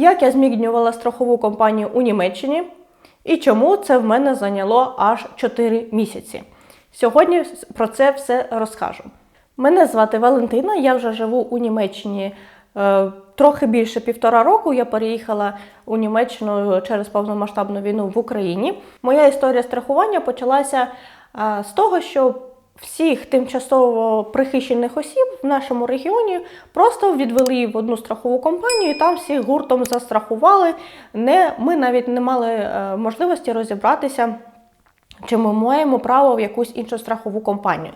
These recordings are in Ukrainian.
як я змінювала страхову компанію у Німеччині і чому це в мене зайняло аж 4 місяці. Сьогодні про це все розкажу. Мене звати Валентина, я вже живу у Німеччині е, трохи більше півтора року. Я переїхала у Німеччину через повномасштабну війну в Україні. Моя історія страхування почалася е, з того, що всіх тимчасово прихищених осіб в нашому регіоні просто відвели в одну страхову компанію, і там всіх гуртом застрахували. Не, ми навіть не мали е, можливості розібратися, чи ми маємо право в якусь іншу страхову компанію.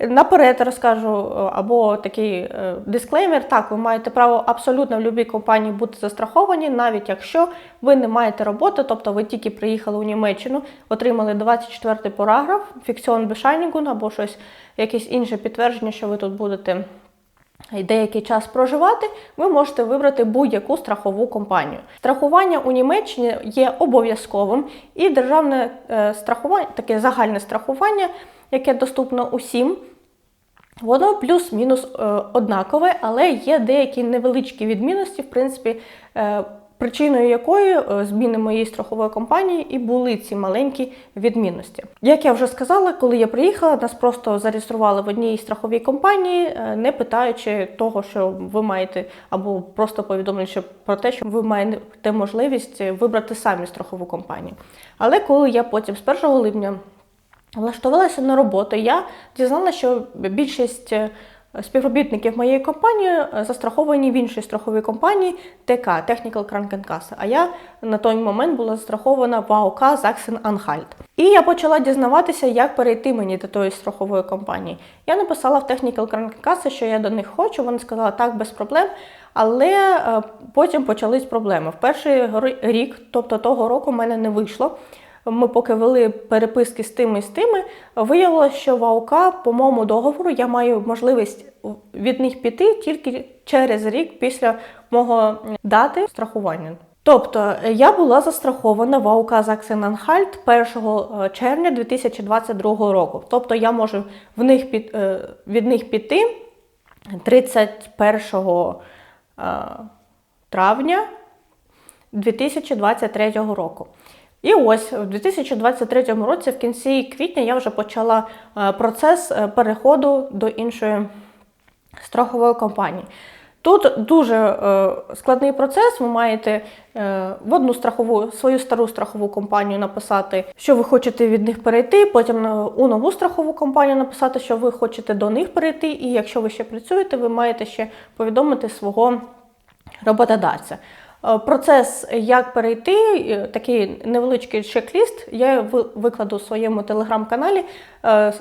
Наперед розкажу е, або такий е, дисклеймер. Так, ви маєте право абсолютно в будь-якій компанії бути застраховані, навіть якщо ви не маєте роботи, тобто ви тільки приїхали у Німеччину, отримали 24 параграф, фіксіон Bescheinigung або щось, якесь інше підтвердження, що ви тут будете деякий час проживати, ви можете вибрати будь-яку страхову компанію. Страхування у Німеччині є обов'язковим, і державне е, страхування, таке загальне страхування, яке доступно усім. Воно плюс-мінус е, однакове, але є деякі невеличкі відмінності, в принципі, е, причиною якої е, зміни моєї страхової компанії і були ці маленькі відмінності. Як я вже сказала, коли я приїхала, нас просто зареєстрували в одній страховій компанії, не питаючи того, що ви маєте, або просто повідомлюючи про те, що ви маєте можливість вибрати самі страхову компанію. Але коли я потім з 1 липня влаштувалася на роботу, я дізналася, що більшість е, співробітників моєї компанії е, застраховані в іншій страховій компанії ТК Technical Krankenkasse, А я на той момент була застрахована в АОК Sachsen Anhalt. І я почала дізнаватися, як перейти мені до тої страхової компанії. Я написала в Technical Krankenkasse, що я до них хочу. Вони сказали, так, без проблем. Але е, потім почались проблеми. В перший рік, тобто того року, в мене не вийшло. Ми поки вели переписки з тими і з тими, виявилося, що в АОК по моєму договору я маю можливість від них піти тільки через рік після мого дати страхування. Тобто е, я була застрахована в АУК Заксен-Анхальт 1 червня 2022 року. Тобто я можу в них під, е, від них піти 31 е, травня 2023 року. І ось у 2023 році, в кінці квітня, я вже почала е, процес е, переходу до іншої страхової компанії. Тут дуже е, складний процес. Ви маєте в одну страхову свою стару страхову компанію написати, що ви хочете від них перейти. Потім у нову страхову компанію написати, що ви хочете до них перейти. І якщо ви ще працюєте, ви маєте ще повідомити свого роботодавця. Е, Процес, як перейти, е, такий невеличкий чек-ліст, я викладу у своєму телеграм-каналі. Е,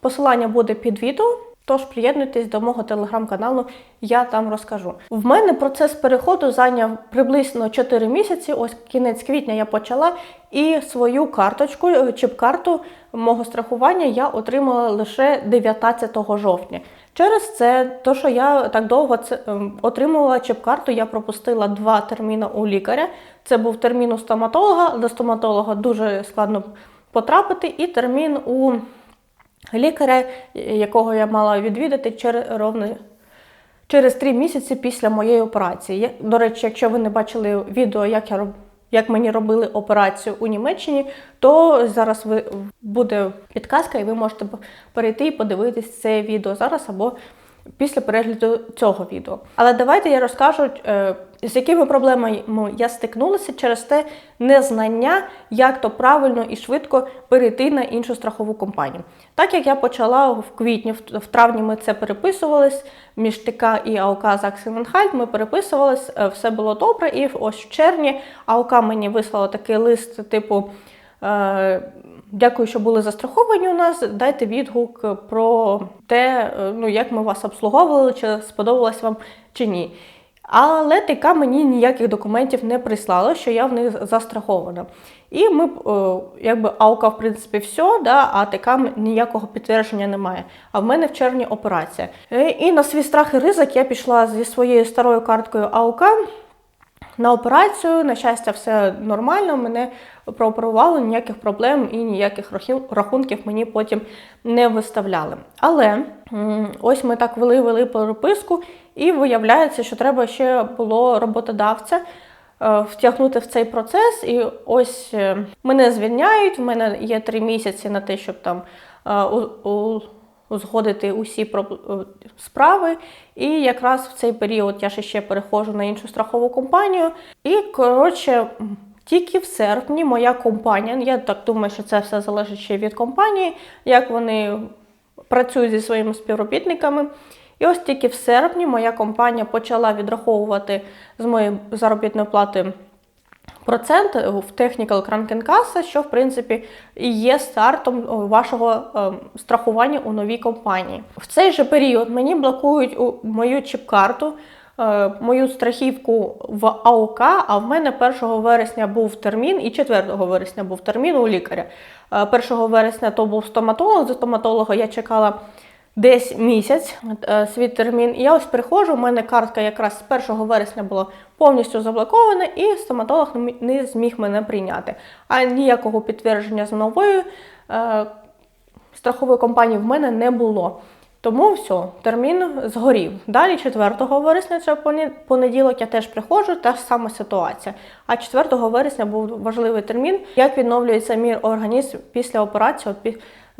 Посилання буде під відео. Тож приєднуйтесь до мого телеграм-каналу, я там розкажу. В мене процес переходу зайняв приблизно 4 місяці. Ось кінець квітня я почала, і свою карточку, чіп-карту мого страхування я отримала лише 19 жовтня. Через це, то що я так довго це ем, отримувала чіп-карту, я пропустила два терміни у лікаря. Це був термін у стоматолога, до стоматолога дуже складно потрапити, і термін у лікаря, якого я мала відвідати через ровно через три місяці після моєї операції. До речі, якщо ви не бачили відео, як я роб... як мені робили операцію у Німеччині, то зараз ви... буде підказка, і ви можете перейти і подивитись це відео зараз або після перегляду цього відео. Але давайте я розкажу, е, з якими проблемами я стикнулася через те незнання, як то правильно і швидко перейти на іншу страхову компанію. Так як я почала в квітні, в травні ми це переписувались між ТК і АОК Заксененхальт, ми переписувались, е, все було добре. І ось в червні АОК мені вислала такий лист, типу. Е, Дякую, що були застраховані у нас. Дайте відгук про те, е, ну як ми вас обслуговували, чи сподобалось вам чи ні. Але ТК мені ніяких документів не прислала, що я в них застрахована. І ми, е, якби аука, в принципі, все, да, а ТК ніякого підтвердження немає. А в мене в червні операція. Е, І на свій страх і ризик я пішла зі своєю старою карткою АОК на операцію. На щастя, все нормально. Мене прооперували, ніяких проблем і ніяких рахунків мені потім не виставляли. Але ось ми так вели-вели переписку, і виявляється, що треба ще було роботодавця е, втягнути в цей процес. І ось е, мене звільняють. В мене є три місяці на те, щоб там е, у- узгодити усі е, справи. І якраз в цей період я ще, переходжу на іншу страхову компанію. І коротше. Тільки в серпні моя компанія, я так думаю, що це все залежить ще від компанії, як вони працюють зі своїми співробітниками. І ось тільки в серпні моя компанія почала відраховувати з моєї заробітної плати процент в Technical Krankenkasse, що в принципі і є стартом вашого е, страхування у новій компанії. В цей же період мені блокують мою чіп-карту. е, Мою страхівку в АОК, а в мене 1 вересня був термін і 4 вересня був термін у лікаря. Е, 1 вересня то був стоматолог, за стоматолога я чекала десь місяць е, свій термін. І я ось приходжу, у мене картка якраз з 1 вересня була повністю заблокована, і стоматолог не зміг мене прийняти. А ніякого підтвердження з новою е, страхової компанії в мене не було. Тому все, термін згорів. Далі 4 вересня, це понеділок, я теж приходжу, та ж сама ситуація. А 4 вересня був важливий термін, як відновлюється мій організм після операції,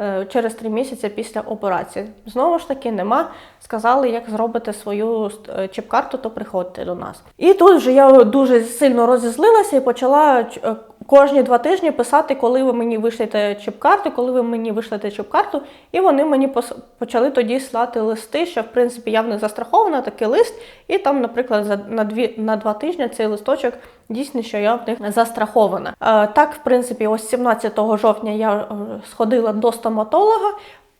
е, через 3 місяці після операції. Знову ж таки, нема. Сказали, як зробити свою е, чіп-карту, то приходьте до нас. І тут вже я дуже сильно розізлилася і почала е, кожні два тижні писати, коли ви мені вишлете чіп-карту, коли ви мені вишлете чіп-карту, і вони мені почали тоді слати листи, що в принципі я в них застрахована, такий лист, і там, наприклад, на дві на два тижні цей листочок дійсно, що я в них застрахована. Е, так, в принципі, ось 17 жовтня я е, сходила до стоматолога.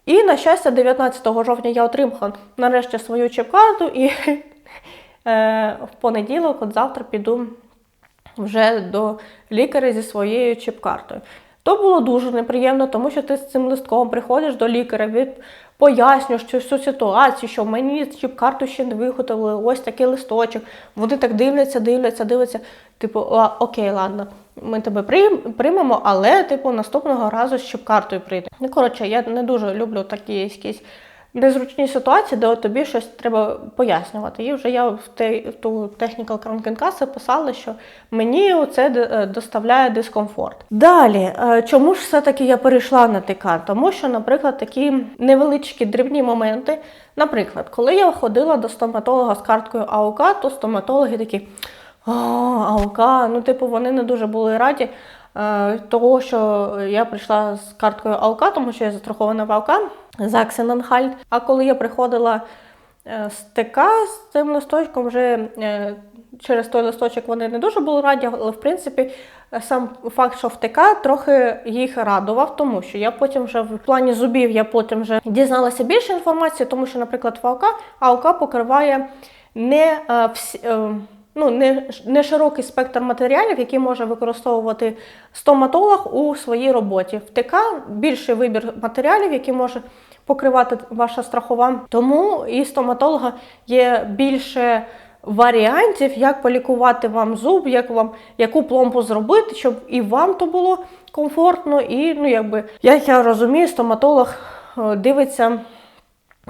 І на щастя, 19 жовтня я отримала нарешті свою чіп-карту, і е, в понеділок, от завтра, піду вже до лікаря зі своєю чіп-картою. То було дуже неприємно, тому що ти з цим листком приходиш до лікаря, від пояснюєш цю всю ситуацію, що мені чіп-карту ще не виготовили, ось такий листочок. Вони так дивляться, дивляться, дивляться. Типу, а, окей, ладно, ми тебе приймемо, але типу наступного разу з чіп-картою прийде. Ну, коротше, я не дуже люблю такі якісь незручні ситуації, де тобі щось треба пояснювати. І вже я в, ту Technical Krankenkasse писала, що мені це е, доставляє дискомфорт. Далі, е, чому ж все-таки я перейшла на ТК? Тому що, наприклад, такі невеличкі дрібні моменти. Наприклад, коли я ходила до стоматолога з карткою АОК, то стоматологи такі. А, АОК, ну, типу, вони не дуже були раді е, того, що я прийшла з карткою АОК, тому що я застрахована в АОК Заксенанхальт. А коли я приходила е, з ТК з цим листочком, вже е, через той листочок вони не дуже були раді, але в принципі сам факт, що в ТК трохи їх радував, тому що я потім вже в плані зубів я потім вже дізналася більше інформації, тому що, наприклад, в АОК АОК покриває не е, всі. Ну, не, не широкий спектр матеріалів, які може використовувати стоматолог у своїй роботі. В ТК більший вибір матеріалів, які може покривати ваша страхова. Тому і стоматолога є більше варіантів, як полікувати вам зуб, як вам яку пломбу зробити, щоб і вам то було комфортно, і ну якби як я розумію, стоматолог е, дивиться.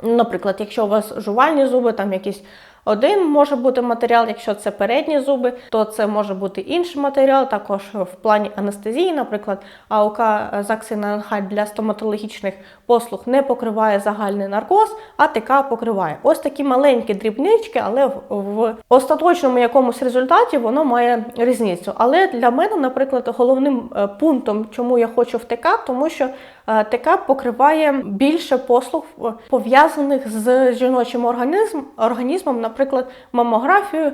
Наприклад, якщо у вас жувальні зуби, там якісь один може бути матеріал, якщо це передні зуби, то це може бути інший матеріал, також в плані анестезії, наприклад, АОК Заксинанхаль для стоматологічних послуг не покриває загальний наркоз, а ТК покриває. Ось такі маленькі дрібнички, але в, в остаточному якомусь результаті воно має різницю. Але для мене, наприклад, головним е, пунктом, чому я хочу в ТК, тому що е, ТК покриває більше послуг е, пов'язаних з жіночим організм, організмом, наприклад, мамографію, е,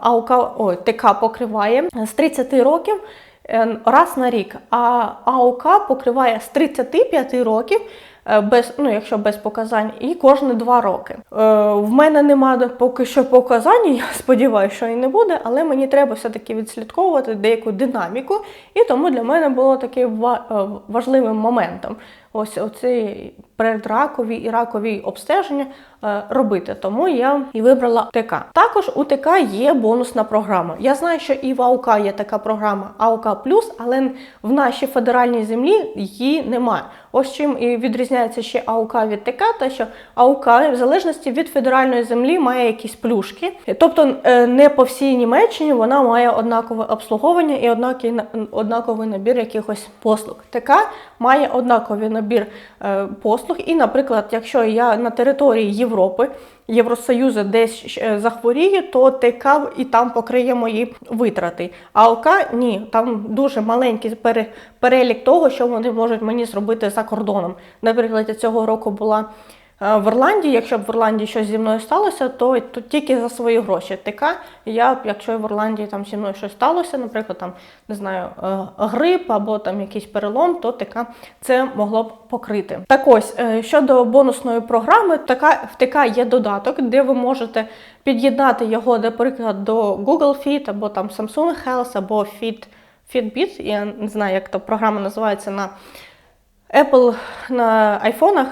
АОК, ой, ТК покриває з 30 років е, раз на рік, а АОК покриває з 35 років. е, Без, ну, якщо без показань, і кожні два роки. Е, в мене немає поки що показань, я сподіваюся, що і не буде, але мені треба все-таки відслідковувати деяку динаміку, і тому для мене було таким важливим моментом. ось оці предракові і ракові обстеження е, робити. Тому я і вибрала ТК. Також у ТК є бонусна програма. Я знаю, що і в АУК є така програма АУК але в нашій федеральній землі її немає. Ось чим і відрізняється ще АУК від ТК, та що АУК в залежності від федеральної землі має якісь плюшки. Тобто е, не по всій Німеччині вона має однакове обслуговування і однаковий, набір якихось послуг. ТК має однаковий набір е, послуг. І, наприклад, якщо я на території Європи, Євросоюзу десь е, захворію, то ТК і там покриє мої витрати. А ОК ні, там дуже маленький перелік того, що вони можуть мені зробити за кордоном. Наприклад, я цього року була в Ірландії. Якщо б в Ірландії щось зі мною сталося, то, то тільки за свої гроші. ТК, я якщо в Ірландії там зі мною щось сталося, наприклад, там не знаю, е, грип або там якийсь перелом, то ТК це могло б покрити. Так ось е, щодо бонусної програми, така в ТК є додаток, де ви можете під'єднати його, наприклад, до Google Fit або там Samsung Health або Fit, Fitbit. Я не знаю, як та програма називається на Apple на айфонах.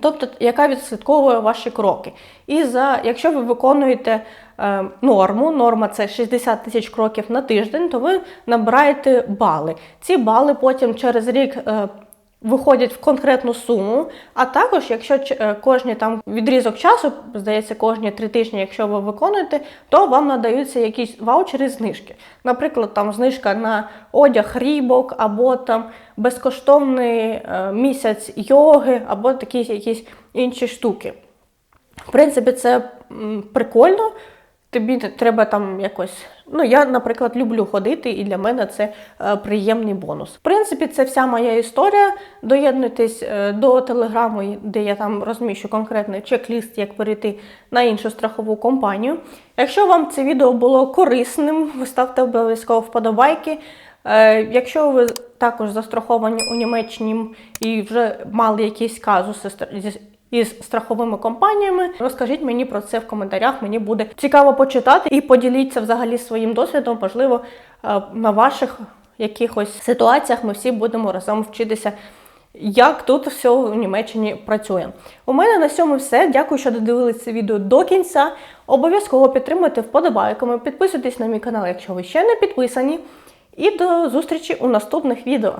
Тобто, яка відслідковує ваші кроки. І за, якщо ви виконуєте е, норму, норма це 60 тисяч кроків на тиждень, то ви набираєте бали. Ці бали потім через рік е, виходять в конкретну суму. А також, якщо е, кожні там відрізок часу, здається, кожні три тижні, якщо ви виконуєте, то вам надаються якісь ваучери знижки. Наприклад, там знижка на одяг рібок, або там безкоштовний е, місяць йоги, або такі якісь інші штуки. В принципі, це прикольно. Тобі треба там якось. Ну, я, наприклад, люблю ходити, і для мене це е, приємний бонус. В принципі, це вся моя історія. Доєднуйтесь е, до телеграму, де я там розміщу конкретний чек-ліст, як перейти на іншу страхову компанію. Якщо вам це відео було корисним, ви ставте обов'язково вподобайки. Е, Якщо ви також застраховані у Німеччині і вже мали якісь казуси зі- із страховими компаніями, розкажіть мені про це в коментарях. Мені буде цікаво почитати і поділіться взагалі своїм досвідом. Можливо, е, на ваших якихось ситуаціях ми всі будемо разом вчитися. Як тут все в Німеччині працює? У мене на цьому все. Дякую, що додивилися це відео до кінця. Обов'язково підтримуйте вподобайками, підписуйтесь на мій канал, якщо ви ще не підписані. І до зустрічі у наступних відео.